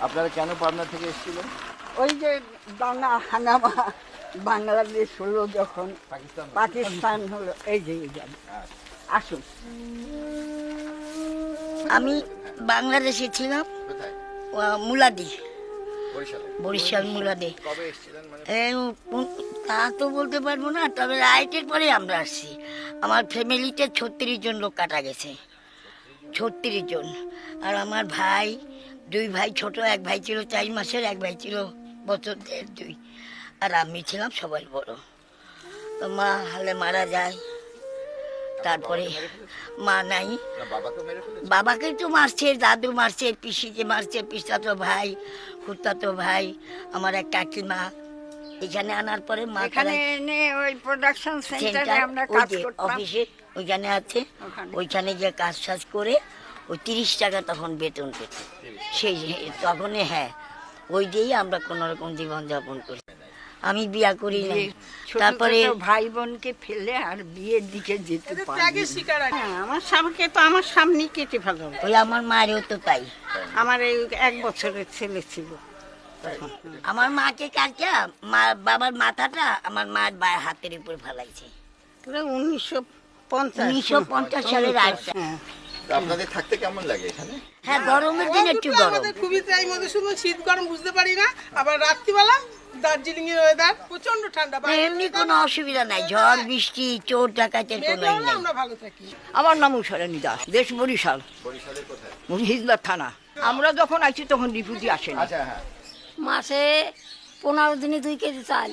আপনারা কেন পাবনা থেকে এসেছিলেন? ওই যে দাঙ্গা হাঙ্গামা বাংলাদেশ হলো যখন পাকিস্তান পাকিস্তান হলো এই যে আসুন। আমি বাংলাদেশে ছিলাম মুলাদি। বরিশাল। মুলাদি। মানে? তা তো বলতে পারব না তবে রাইটের পরে আমরা আসছি। আমার ফ্যামিলিতে ছত্রিশ জন লোক কাটা গেছে। ছত্রিশ জন। আর আমার ভাই দুই ভাই ছোট এক ভাই ছিল চার মাসের এক ভাই ছিল বছর দেড় দুই। আর আমি ছিলাম সবাই বড়। তো মা হালে মারা যায়। তারপরে মা নাই। বাবাকে তো মারছে দাদু মারছে পিসিকে মারছে পিসাতো ভাই খুঁড়তাতো ভাই আমার এক কাকিমা। এখানে আনার পরে মা এখানে এনে ওই প্রোডাকশন সেন্টারে সেন্টার আমরা কাজ করতাম। অফিসে ওইখানে আছে। ওইখানে যে কাজ সাজ করে ওই তিরিশ টাকা তখন বেতন পেত। সেই তখনই হ্যাঁ ওই দিয়েই আমরা কোনো রকম জীবনযাপন করি। আমি বিয়া করি তারপরে ভাই বোনকে ফেলে আর বিয়ের দিকে যেতে পারি। হ্যাঁ, আমার স্বামীকে তো আমার সামনে কেটে ফেলো ওই আমার মায়েরও তো তাই। আমার এই এক বছরের ছেলে ছিল। তখন আমার মাকে কাটটা মা বাবার মাথাটা আমার মার বা- হাতের উপর ফেলাইছে। উনিশশো পঞ্চাশ। উনিশশো পঞ্চাশ সালের তো আপনাদের থাকতে কেমন লাগে এখানে? হ্যাঁ গরমের দিন একটু গরম। আমাদের খুবই শুধু শীত গরম বুঝতে পারি না আবার রাত্রিবেলা দার্জিলিং এর ওয়েদার প্রচণ্ড ঠান্ডা এমনি কোনো অসুবিধা নাই ঝড় বৃষ্টি চোর ডাকাতের কোনো আমরা ভালো থাকি। আমার নাম উষারানী দাস দেশ বরিশাল। বরিশালের কোথায়? হিজলার থানা। আমরা যখন আইছি তখন রিফিউজি আসেনি। আচ্ছা হ্যাঁ। মাসে পনেরো দিনে দুই কেজি চাল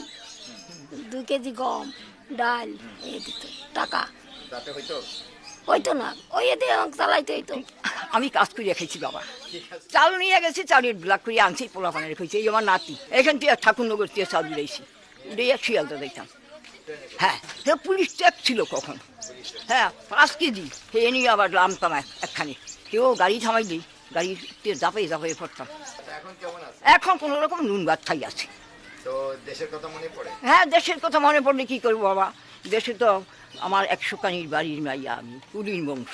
দুই কেজি গম ডাল এই দিত টাকা। তাতে হয়তো ওই তো না। ওই এতে আমাকে চালাইতে হইতো। আমি কাজ করিয়া খেয়েছি বাবা। চাল নিয়ে গেছি চালের ব্লাক করে আনছি পোলা পানের রেখেছি এই আমার নাতি। এখান থেকে ঠাকুরনগর থেকে চাল দিয়েছি উড়ে শিয়ালদা দিতাম হ্যাঁ সে পুলিশ ট্যাপ ছিল কখন? হ্যাঁ পাঁচ কেজি। সে নিয়ে আবার নামতাম এক- একখানে। কেউ গাড়ি থামাই দিই গাড়িতে জাপাই জাপাই পড়তাম। এখন কেমন আছে এখন কোনো রকম নুন ভাত খাই আছে। তো দেশের কথা মনে পড়ে? হ্যাঁ দেশের কথা মনে পড়লে কি করব বাবা? দেশে তো আমার একশো কানির বাড়ির মাইয়া আমি কুলির বংশ।